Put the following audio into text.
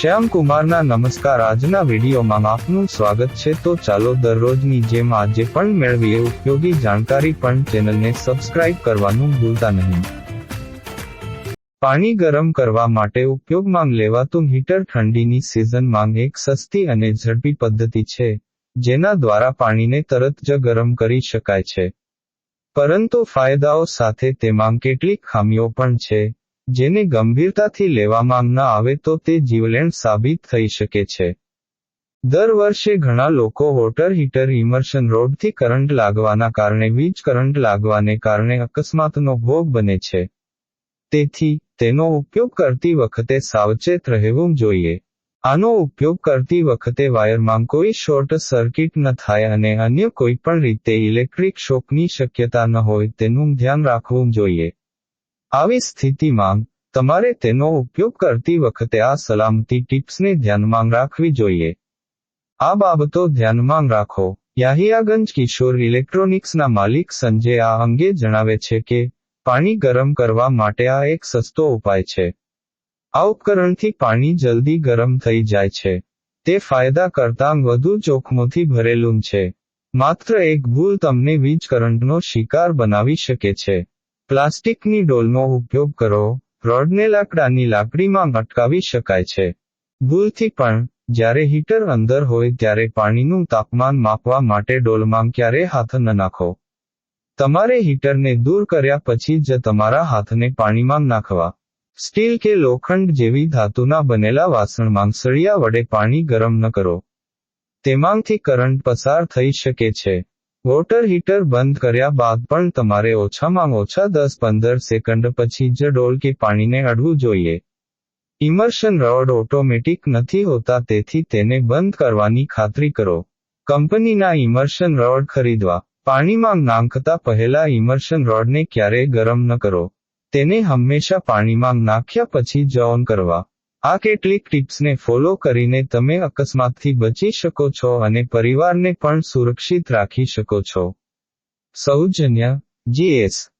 શ્યામ કુમારના નમસ્કાર. આજના વિડીયોમાં આપનું સ્વાગત છે. તો ચાલો દરરોજની જેમ આજે પણ મેળવીએ ઉપયોગી જાણકારી પણ ચેનલને સબસ્ક્રાઇબ કરવાનું ભૂલતા નહીં. પાણી ગરમ કરવા માટે ઉપયોગમાં લેવાતું હીટર ઠંડીની સિઝનમાં એક સસ્તી અને ઝડપી પદ્ધતિ છે, જેના દ્વારા પાણીને તરત જ ગરમ કરી શકાય છે. પરંતુ ફાયદાઓ સાથે તેમાં કેટલીક ખામીઓ પણ છે. જેને ગંભીરતાથી લેવામાં ન આવે તો તે જીવલેણ સાબિત થઈ શકે છે. દર વર્ષે ઘણા લોકો વોટર હીટર ઇમર્શન રોડથી કરંટ લાગવાના કારણે વીજ કરંટ લાગવાને કારણે અકસ્માતનો ભોગ બને છે. તેથી, તેનો ઉપયોગ કરતી વખતે સાવચેત રહેવું જોઈએ. આનો ઉપયોગ કરતી વખતે વાયરમાં કોઈ શોર્ટ સર્કિટ ન થાય અને અન્ય કોઈ પણ રીતે ઇલેક્ટ્રિક શોકની શક્યતા ન હોય તેનું ધ્યાન રાખવું જોઈએ. આવી સ્થિતિમાં, તમારે તેનો ઉપયોગ કરતી વખતે આ સલામતી ટિપ્સને ધ્યાનમાં રાખવી જોઈએ. આ બાબતો ધ્યાનમાં રાખો. યાહિયાગંજ કિશોર ઇલેક્ટ્રોનિક્સના માલિક સંજય આ અંગે જણાવે છે કે, પાણી ગરમ કરવા માટે આ એક સસ્તો ઉપાય છે. આ ઉપકરણથી પાણી જલ્દી ગરમ થઈ જાય છે. તે ફાયદા કરતાં વધુ જોખમોથી ભરેલું છે. માત્ર એક ભૂલ તમને વીજ કરંટનો શિકાર બનાવી શકે છે. પ્લાસ્ટિકની ડોલનો ઉપયોગ કરો. રોડને લાકડાની લાકડીમાં અટકાવી શકાય છે. ભૂલથી પણ, જ્યારે હીટર અંદર હોય ત્યારે પાણીનું તાપમાન માપવા માટે ડોલમાં ક્યારે હાથ ન નાખો. તમારે હીટરને દૂર કર્યા પછી જ તમારા હાથને પાણીમાં નાખવા. સ્ટીલ કે લોખંડ જેવી ધાતુના બનેલા વાસણમાં સળિયા વડે પાણી ગરમ ન કરો. તેમાંથી કરંટ પસાર થઈ શકે છે. વોટર હીટર બંધ કર્યા બાદ પણ તમારે ઓછામાં ઓછા દસ પંદર સેકન્ડ પછી જ ડોલ પાણીને અડવું જોઈએ. ઇમર્શન રોડ ઓટોમેટિક નથી હોતા તેથી તેને બંધ કરવાની ખાતરી કરો. કંપનીના ઇમર્શન રોડ ખરીદવા. પાણીમાં નાંખતા પહેલા ઇમર્શન રોડને ક્યારેય ગરમ ન કરો. તેને હંમેશા પાણીમાં નાખ્યા પછી જ ઓન કરવા. આ કેટલીક ટિપ્સને ફોલો કરીને તમે અકસ્માતથી બચી શકો છો અને પરિવારને પણ સુરક્ષિત રાખી શકો છો. સૌજન્ય. જીએસ.